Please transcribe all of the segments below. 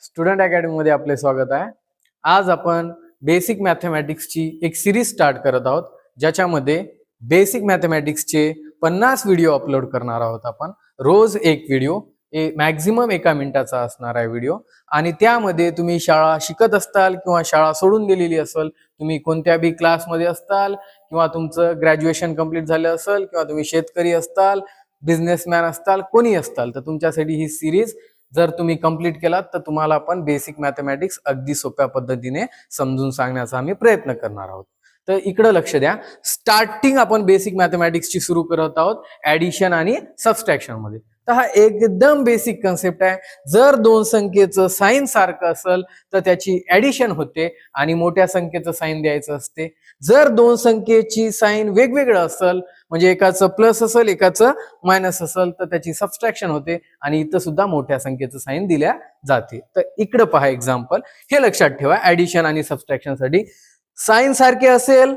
Student अकॅडमीमध्ये आपले स्वागत आहे. आज आपण बेसिक मॅथमॅटिक्सची एक सिरीज स्टार्ट करत आहोत ज्याच्यामध्ये बेसिक मॅथमॅटिक्सचे पन्नास व्हिडिओ अपलोड करणार आहोत आपण. रोज एक व्हिडिओ ए मॅक्झिमम एका मिनिटाचा असणार आहे व्हिडिओ आणि त्यामध्ये तुम्ही शाळा शिकत असताल किंवा शाळा सोडून दिलेली असेल तुम्ही कोणत्या बी क्लासमध्ये असताल किंवा तुमचं ग्रॅज्युएशन कंप्लीट झालं असेल किंवा तुम्ही शेतकरी असताल बिझनेसमॅन असताल कोणी असताल तर तुमच्यासाठी ही सिरीज जर तुम्ही कंप्लीट केलात तर तुम्हाला आपण बेसिक मॅथमॅटिक्स अगदी सोप्या पद्धतीने समजून सांगण्याचा आम्ही प्रयत्न करणार आहोत. तर इकडं लक्ष द्या. स्टार्टिंग आपण बेसिक मॅथमॅटिक्सची सुरू करत आहोत ऍडिशन आणि सबस्ट्रॅक्शनमध्ये. तर हा एकदम बेसिक कन्सेप्ट आहे. जर दोन संख्येचं साईन सारखं असेल तर त्याची ऍडिशन होते आणि मोठ्या संख्येचं साईन द्यायचं असते. जर दोन संख्येची साईन वेगवेगळं असेल म्हणजे एकाचं प्लस असेल एकाचं मायनस असेल तर त्याची सबस्ट्रॅक्शन होते आणि इथं सुद्धा मोठ्या संख्येचं साईन दिल्या जाते. तर इकडं पहा एक्झाम्पल हे लक्षात ठेवा ऍडिशन आणि सबस्ट्रॅक्शनसाठी साईन सारखे असेल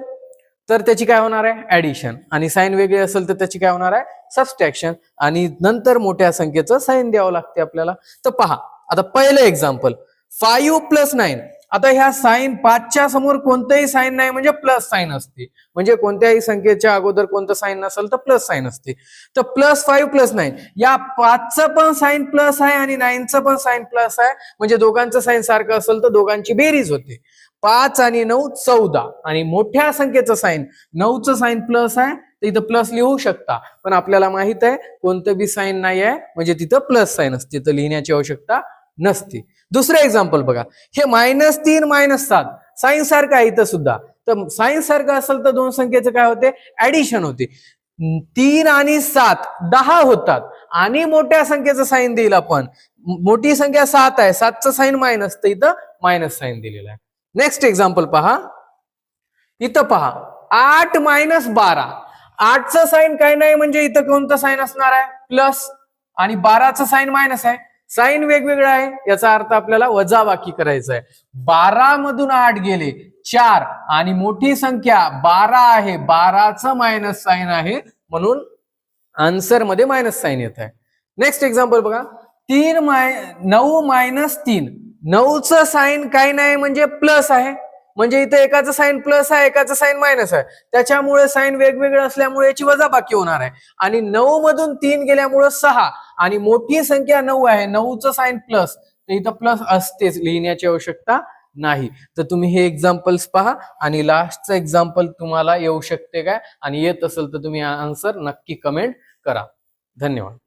तर त्याची काय होणार आहे? ॲडिशन आणि साईन वेगळी असेल तर त्याची काय होणार आहे? सबस्ट्रॅक्शन आणि नंतर मोठ्या संख्येचं साईन द्यावं लागते आपल्याला. तर पहा आता पहिलं एक्झाम्पल फाईव्ह प्लस नाईन आता ह्या साईन पाचच्या समोर कोणतंही साईन नाही म्हणजे प्लस साईन असते. म्हणजे कोणत्याही संख्येच्या अगोदर कोणतं साईन नसेल तर प्लस साईन असते. तर प्लस फाईव्ह प्लस नाईन या पाचचं पण साईन प्लस आहे आणि नाईनचं पण साईन प्लस आहे. म्हणजे दोघांचं साईन सारखं असेल तर दोघांची बेरीज होते. पाच आणि नऊ चौदा. आणि मोठ्या संख्येचं साईन नऊचं साईन प्लस आहे तर इथं प्लस लिहू शकता. पण आपल्याला माहीत आहे कोणतं बी साईन नाही आहे म्हणजे तिथं प्लस साईन असते. तर लिहिण्याची आवश्यकता नसते. दुसरं एक्झाम्पल बघा. हे मायनस तीन मायनस सात. साईन सारखं आहे इथं सुद्धा. तर साईन सारखं असेल तर दोन संख्येचं काय होते? ऍडिशन होते. तीन आणि सात दहा होतात. आणि मोठ्या संख्येचं साईन देईल आपण. मोठी संख्या सात आहे. सातचं साईन मायनस तर इथं मायनस साईन दिलेलं आहे. नेक्स्ट एक्झाम्पल पहा. इथं पहा. आठ मायनस बारा. आठचं साईन काय नाही म्हणजे इथं कोणतं साईन असणार आहे? प्लस आणि बाराचं साईन मायनस आहे. साईन वेगवेगळं आहे. याचा अर्थ आपल्याला वजाबाकी करायचा आहे बारा मधून आठ गेले. चार. आणि मोठी संख्या बारा आहे. बाराचं मायनस साईन आहे. म्हणून आन्सरमध्ये मायनस साईन येत आहे. नेक्स्ट एक्झाम्पल बघा. तीन माय नऊ मायनस तीन. नऊचं साईन काही नाही म्हणजे प्लस आहे. म्हणजे इथे एकाचं साईन प्लस आहे एकाचं साईन मायनस आहे. त्याच्यामुळे साईन वेगवेगळं असल्यामुळे याची वजाबाकी होणार आहे. आणि नऊ मधून तीन गेल्यामुळं सहा. आणि मोठी संख्या नऊ आहे. नऊचं साईन प्लस तर इथं प्लस असतेच. लिहिण्याची आवश्यकता नाही. तर तुम्ही हे एक्झाम्पल्स पहा. आणि लास्टचं एक्झाम्पल तुम्हाला येऊ शकते काय? आणि येत असेल तर तुम्ही आन्सर नक्की कमेंट करा. धन्यवाद.